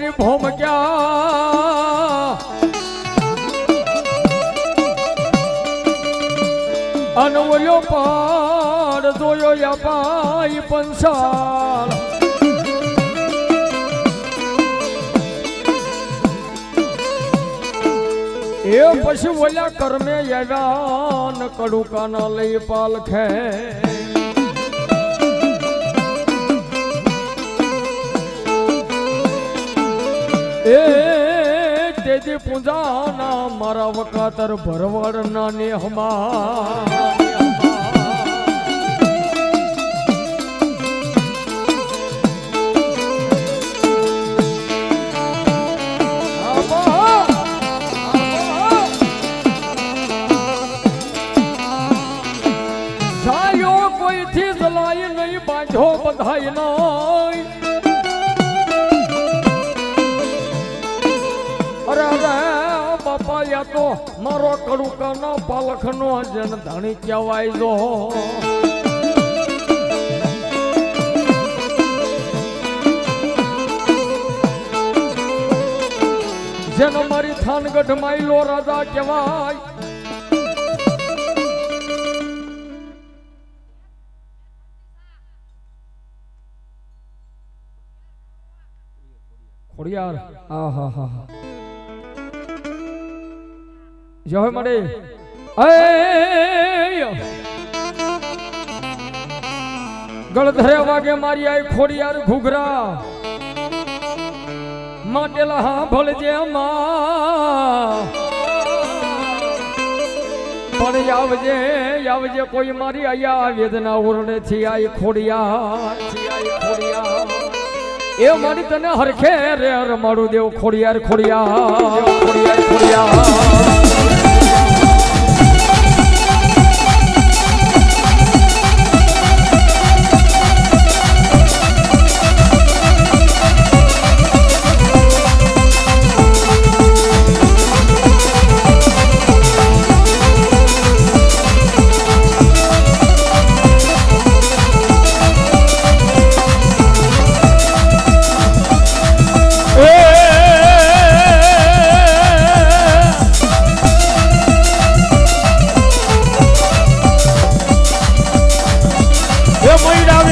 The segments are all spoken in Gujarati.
કંકુરણી ભૂમક્યા અનવલ્યો પાડ જોયો યાપાઈ પંસાળ એ પછી ઓલા કર્મે યડાન કડુકાના લઈ પાલખે. એ તેજી પૂજાના મારા વકાતર ભરવાડના નેહમાં! સાયો કોઈથી જલાય નહીં બાંધો બધાય નહીં. યા તો મારો કડુકાનો પાલખનો જન ધણી કહેવાય જો. જેનો મારી થાનગઢ માયલો રાજા કહેવાય. ખોડિયાર. આ હા હા જય મળે ગળધરે વાગે મારી આઈ ખોડિયાર ઘુઘરા. માટેલા હા ભળજે પણ આવજે આવજે કોઈ મારી આયા વેદના ઓરડે થી આઈ ખોડિયાર. એ મારી તને હરખે રે રમાડું દેવ ખોડિયાર ખોડિયાર ખોડિયાર ખોડિયાર.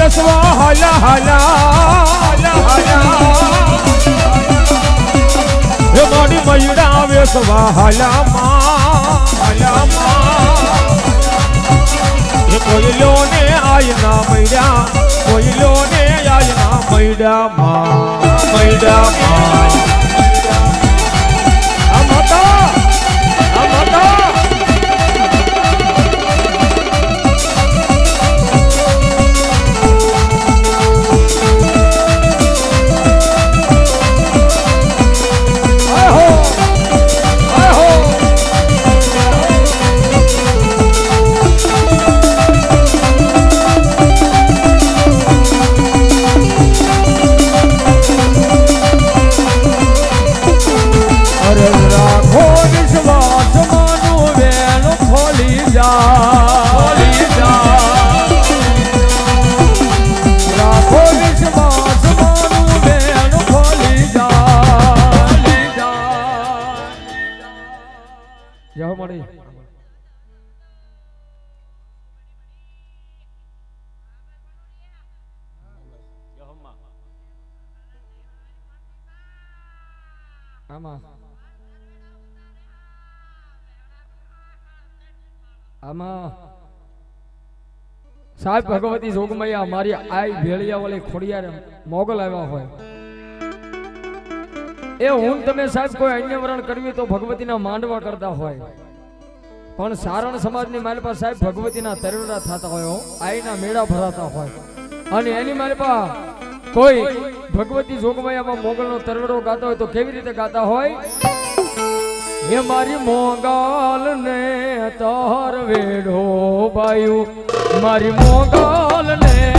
વેસવા હાલા હાલા એ મારી મૈડા વેસવા હાલા માં હાલા માં એ કોઈ લોને આયના મૈડા કોઈ લોને આયના મૈડા માં મૈડા માં મળી. આમાં. આમાં. સાહેબ ભગવતી જોગમૈયા, મારી આઈ ભેળિયા વાળી ખોડિયારે મોગલ આવ્યા હોય. એ હું તમે સાહેબ કોઈ અન્ય વરણ કરવી તો ભગવતીના માંડવા કરતા હોય. પણ સારણ સમાજની મારી પાસે સાહેબ ભગવતીના તરવડા થતા હોય. આઈના મેળા ભરાતા હોય. અને એની મારી પાસે કોઈ ભગવતી જોગમૈયામાં મોગલનો તરવડો ગાતો હોય તો કેવી રીતે ગાતા હોય? હે મારી મોગલ ને તાર વેડો બાયુ. મારી મોગલ ને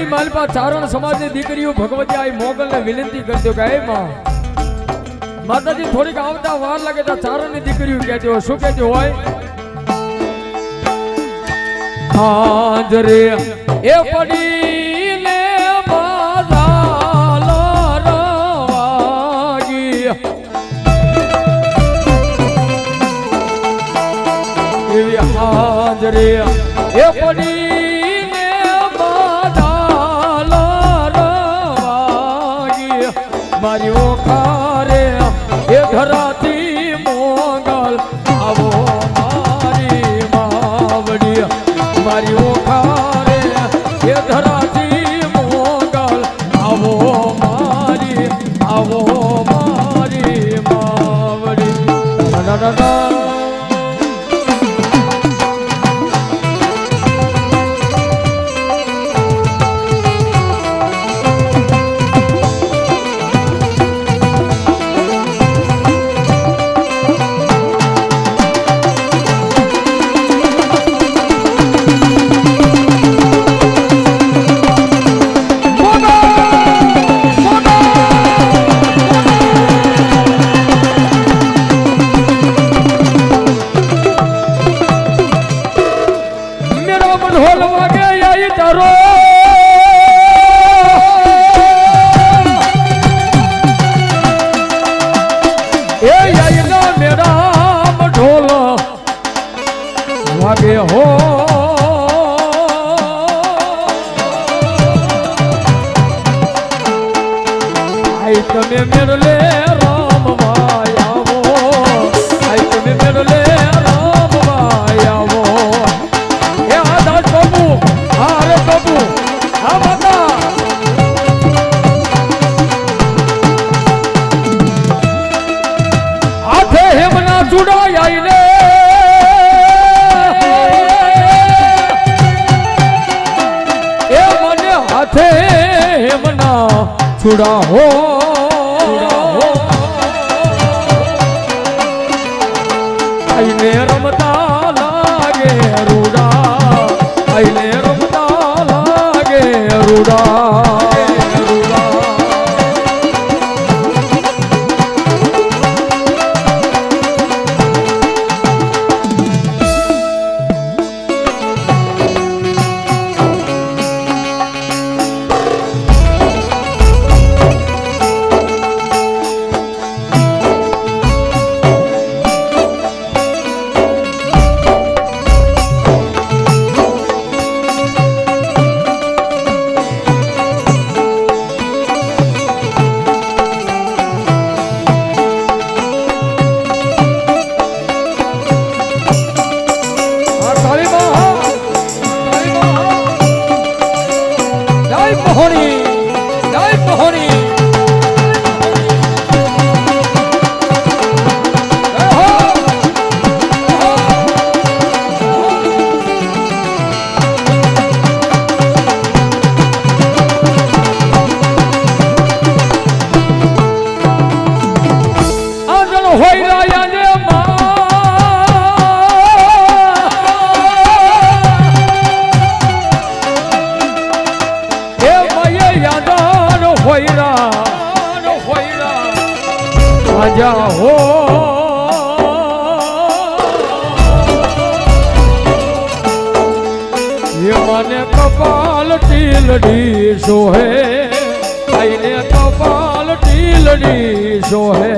એની માલપા ચારણ સમાજની દીકરીઓ ભગવતી આ મોગલને વિનંતી કરતી કે, હે માં, માતાજી થોડીક આવતા વાર લાગે તો ચારણની દીકરીઓ કહેતી હોય. શું કહેતી હોય? હાજરે એ એવી હાજરે એ પડીને મારી ઓખારે એ ધરાતી મોગલ આવો મારી માવડી મારી ઓખારે એ ધરાતી મોગલ આવો મારી આવો મારી માવડી. ના छुड़ाओ સોહે આઈને કપાલ ટીલડી સોહે